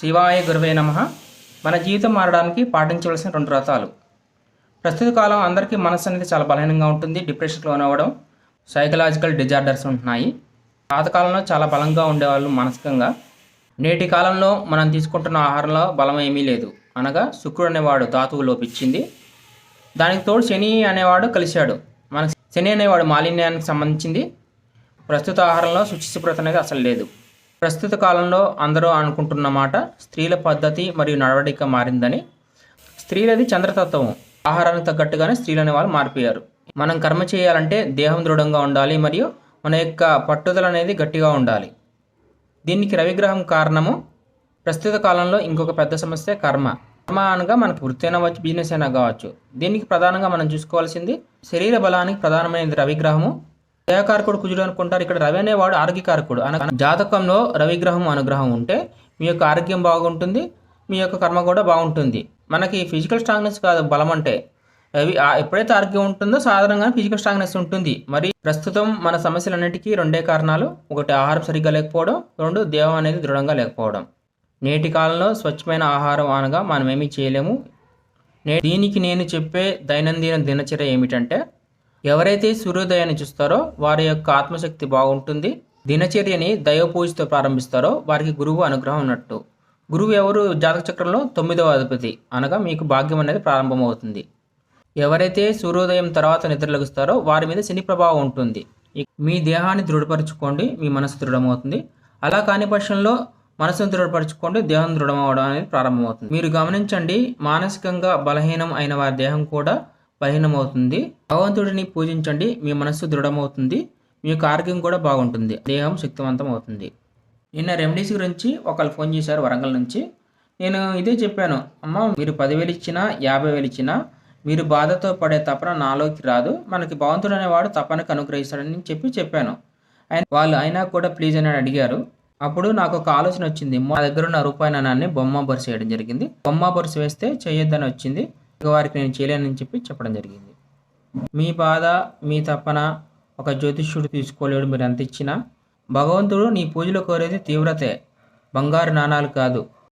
శివాయ గురువే నమ. మన జీవితం మారడానికి పాటించవలసిన రెండు రథాలు. ప్రస్తుత కాలం అందరికీ మనసు అనేది చాలా బలహీనంగా ఉంటుంది డిప్రెషన్లో అవ్వడం సైకలాజికల్ డిజార్డర్స్ ఉంటున్నాయి. పాతకాలంలో చాలా బలంగా ఉండేవాళ్ళు మానసికంగా. నేటి కాలంలో మనం తీసుకుంటున్న ఆహారంలో బలం ఏమీ లేదు. అనగా శుక్రుడు అనేవాడు ధాతువు లోపించింది. దానికి తోడు శని అనేవాడు కలిశాడు. మన శని అనేవాడు మాలిన్యానికి సంబంధించింది. ప్రస్తుత ఆహారంలో శుచిశుభ్రత అనేది అసలు లేదు. ప్రస్తుత కాలంలో అందరూ అనుకుంటున్న మాట స్త్రీల పద్ధతి మరియు నడవడిక మారిందని. స్త్రీలది చంద్రతత్వం. ఆహారానికి తగ్గట్టుగానే స్త్రీలనే వాళ్ళు మారిపోయారు మనం కర్మ చేయాలంటే దేహం దృఢంగా ఉండాలి మరియు మన యొక్క పట్టుదల అనేది గట్టిగా ఉండాలి. దీనికి రవిగ్రహం కారణము ప్రస్తుత కాలంలో ఇంకొక పెద్ద సమస్య కర్మ. కర్మ అనగా మనకు వృత్తి అయినా బిజినెస్ అయినా కావచ్చు. దీనికి ప్రధానంగా మనం చూసుకోవాల్సింది శరీర బలానికి ప్రధానమైనది రవిగ్రహము. దేహకారకుడు కుజుడు అనుకుంటారు. ఇక్కడ రవి అనేవాడు ఆరోగ్యకారకుడు అనగా జాతకంలో రవిగ్రహం అనుగ్రహం ఉంటే మీ యొక్క ఆరోగ్యం బాగుంటుంది మీ యొక్క కర్మ కూడా బాగుంటుంది. మనకి ఫిజికల్ స్ట్రాంగ్నెస్ కాదు బలం అంటే. రవి ఎప్పుడైతే ఆరోగ్యం ఉంటుందో సాధారణంగా ఫిజికల్ స్ట్రాంగ్నెస్ ఉంటుంది. మరి ప్రస్తుతం మన సమస్యలన్నిటికీ రెండే కారణాలు. ఒకటి ఆహారం సరిగ్గా లేకపోవడం రెండు దేహం అనేది దృఢంగా లేకపోవడం. నేటి కాలంలో స్వచ్ఛమైన ఆహారం అనగా మనం ఏమీ చేయలేము. నే- దీనికి నేను చెప్పే దైనందిన దినచర్య ఏమిటంటే ఎవరైతే సూర్యోదయాన్ని చూస్తారో వారి యొక్క ఆత్మశక్తి బాగుంటుంది దినచర్యని దైవ పూజతో ప్రారంభిస్తారో వారికి గురువు అనుగ్రహం ఉన్నట్టు. గురువు ఎవరు? జాతక చక్రంలో తొమ్మిదవ అధిపతి. అనగా మీకు భాగ్యం అనేది ప్రారంభమవుతుంది. ఎవరైతే సూర్యోదయం తర్వాత నిద్రలగుస్తారో వారి మీద శని ప్రభావం ఉంటుంది. మీ దేహాన్ని దృఢపరచుకోండి మీ మనసు దృఢమవుతుంది. అలా కాని పక్షంలో మనసును దృఢపరచుకోండి దేహం దృఢమవడం అనేది ప్రారంభమవుతుంది. మీరు గమనించండి మానసికంగా బలహీనం అయిన వారి దేహం కూడా బలహీనమవుతుంది భగవంతుడిని పూజించండి మీ మనస్సు దృఢమవుతుంది మీ యొక్క ఆరోగ్యం కూడా బాగుంటుంది దేహం శక్తివంతం అవుతుంది నిన్న రెమెడీస్ గురించి ఒకళ్ళు ఫోన్ చేశారు వరంగల్ నుంచి. నేను ఇదే చెప్పాను అమ్మ మీరు పదివేలు ఇచ్చినా యాభై వేలు ఇచ్చినా మీరు బాధతో పడే తపన నాలోకి రాదు మనకి భగవంతుడు అనేవాడు తపనకు అనుగ్రహిస్తాడని చెప్పి చెప్పాను. ఆయన వాళ్ళు అయినా కూడా ప్లీజ్ అని అడిగారు. అప్పుడు నాకు ఒక ఆలోచన వచ్చింది మా దగ్గర ఉన్న రూపాయి నాణాన్ని బొమ్మ బొరుసు వేయడం జరిగింది. బొమ్మ బొరుసు వేస్తే చేయొద్దని వచ్చింది. వారికి నేను చేయలేనని చెప్పి చెప్పడం జరిగింది. మీ బాధ మీ తపన ఒక జ్యోతిష్యుడు తీసుకోలేడు మీరు ఎంత ఇచ్చినా. భగవంతుడు నీ పూజలో కోరేది తీవ్రతే బంగారు నాణాలు కాదు.